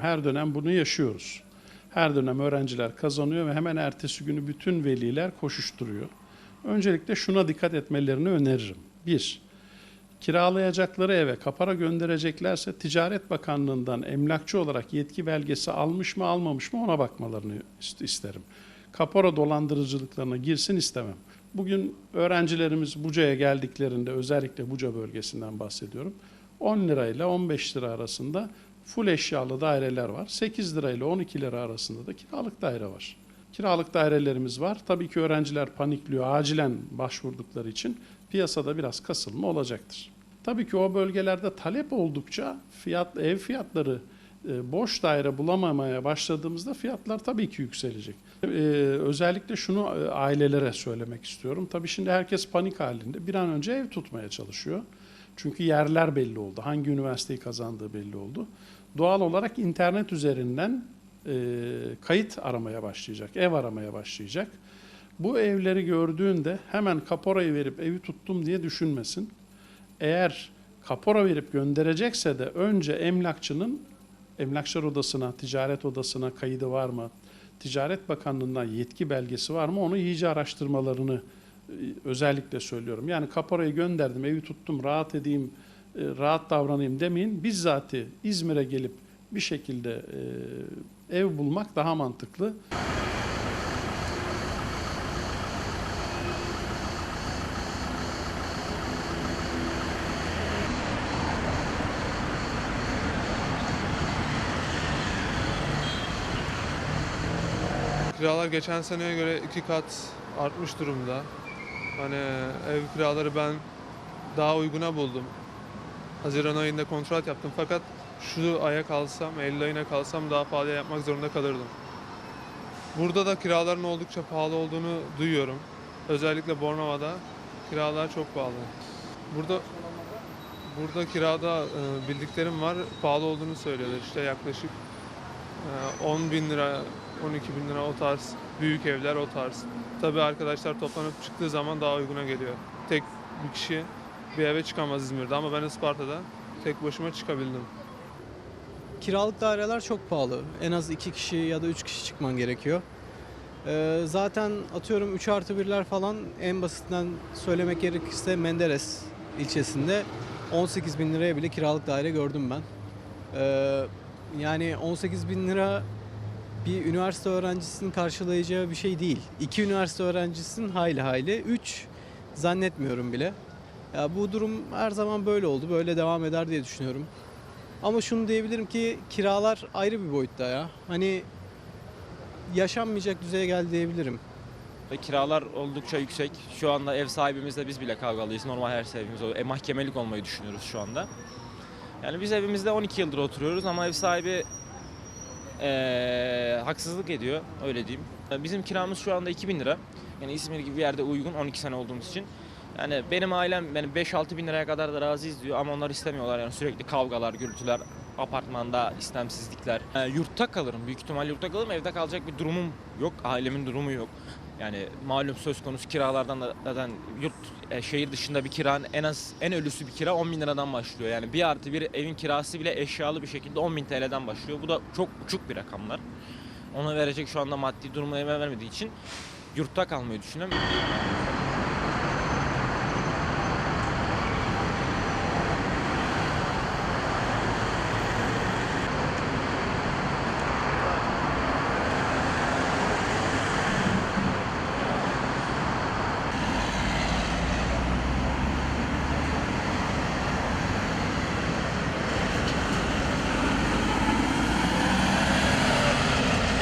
Her dönem bunu yaşıyoruz. Her dönem öğrenciler kazanıyor ve hemen ertesi günü bütün veliler koşuşturuyor. Öncelikle şuna dikkat etmelerini öneririm. Bir, kiralayacakları eve kapara göndereceklerse Ticaret Bakanlığı'ndan emlakçı olarak yetki belgesi almış mı almamış mı ona bakmalarını ist- isterim. Kapora dolandırıcılıklarına girsin istemem. Bugün öğrencilerimiz Buca'ya geldiklerinde özellikle Buca bölgesinden bahsediyorum. 10 lirayla 15 lira arasında full eşyalı daireler var. 8 lirayla 12 lira arasında da kiralık daire var. Kiralık dairelerimiz var. Tabii ki öğrenciler panikliyor. Acilen başvurdukları için piyasada biraz kasılma olacaktır. Tabii ki o bölgelerde talep oldukça fiyat ev fiyatları e, boş daire bulamamaya başladığımızda fiyatlar tabii ki yükselecek. E, özellikle şunu e, ailelere söylemek istiyorum. Tabii şimdi herkes panik halinde. Bir an önce ev tutmaya çalışıyor. Çünkü yerler belli oldu. Hangi üniversiteyi kazandığı belli oldu. Doğal olarak internet üzerinden e, kayıt aramaya başlayacak, ev aramaya başlayacak. Bu evleri gördüğünde hemen kaporayı verip evi tuttum diye düşünmesin. Eğer kapora verip gönderecekse de önce emlakçının emlakçılar odasına, ticaret odasına kaydı var mı? Ticaret Bakanlığı'ndan yetki belgesi var mı? Onu iyice araştırmalarını özellikle söylüyorum. Yani kaporayı gönderdim, evi tuttum, rahat edeyim, e, rahat davranayım demeyin. Bizzati İzmir'e gelip bir şekilde e, ev bulmak daha mantıklı. Kiralar geçen seneye göre iki kat artmış durumda. Hani ev kiraları ben daha uyguna buldum. Haziran ayında kontrat yaptım fakat şu aya kalsam, Eylül ayına kalsam daha pahalıya yapmak zorunda kalırdım. Burada da kiraların oldukça pahalı olduğunu duyuyorum. Özellikle Bornova'da kiralar çok pahalı. Burada burada kirada e, bildiklerim var pahalı olduğunu söylüyorlar işte yaklaşık 10 bin lira 12 bin lira o tarz büyük evler o tarz. Tabii arkadaşlar toplanıp çıktığı zaman daha uyguna geliyor. Tek bir kişi bir eve çıkamaz İzmir'de ama ben Isparta'da tek başıma çıkabildim. Kiralık daireler çok pahalı. En az iki kişi ya da üç kişi çıkman gerekiyor. Ee, zaten atıyorum 3 artı 1'ler falan en basitinden söylemek gerekirse Menderes ilçesinde 18 bin liraya bile kiralık daire gördüm ben. Ee, yani 18 bin lira bir üniversite öğrencisinin karşılayacağı bir şey değil. İki üniversite öğrencisinin hayli hayli. Üç zannetmiyorum bile. Ya bu durum her zaman böyle oldu. Böyle devam eder diye düşünüyorum. Ama şunu diyebilirim ki kiralar ayrı bir boyutta ya. Hani yaşanmayacak düzeye geldi diyebilirim. Ve kiralar oldukça yüksek. Şu anda ev sahibimizle biz bile kavgalıyız. Normal her evimiz o. E, mahkemelik olmayı düşünüyoruz şu anda. Yani biz evimizde 12 yıldır oturuyoruz ama ev sahibi eee, haksızlık ediyor öyle diyeyim. Bizim kiramız şu anda 2000 lira. Yani İzmir gibi bir yerde uygun 12 sene olduğumuz için. Yani benim ailem beni 5-6 bin liraya kadar da razıyız diyor ama onlar istemiyorlar yani sürekli kavgalar, gürültüler, apartmanda istemsizlikler. E, yurtta kalırım büyük ihtimal yurtta kalırım evde kalacak bir durumum yok, ailemin durumu yok. Yani malum söz konusu kiralardan da zaten yurt e, şehir dışında bir kiranın en az en ölüsü bir kira 10 bin liradan başlıyor. Yani bir artı bir evin kirası bile eşyalı bir şekilde 10 bin TL'den başlıyor. Bu da çok uçuk bir rakamlar. Ona verecek şu anda maddi durumu vermediği için yurtta kalmayı düşünüyorum.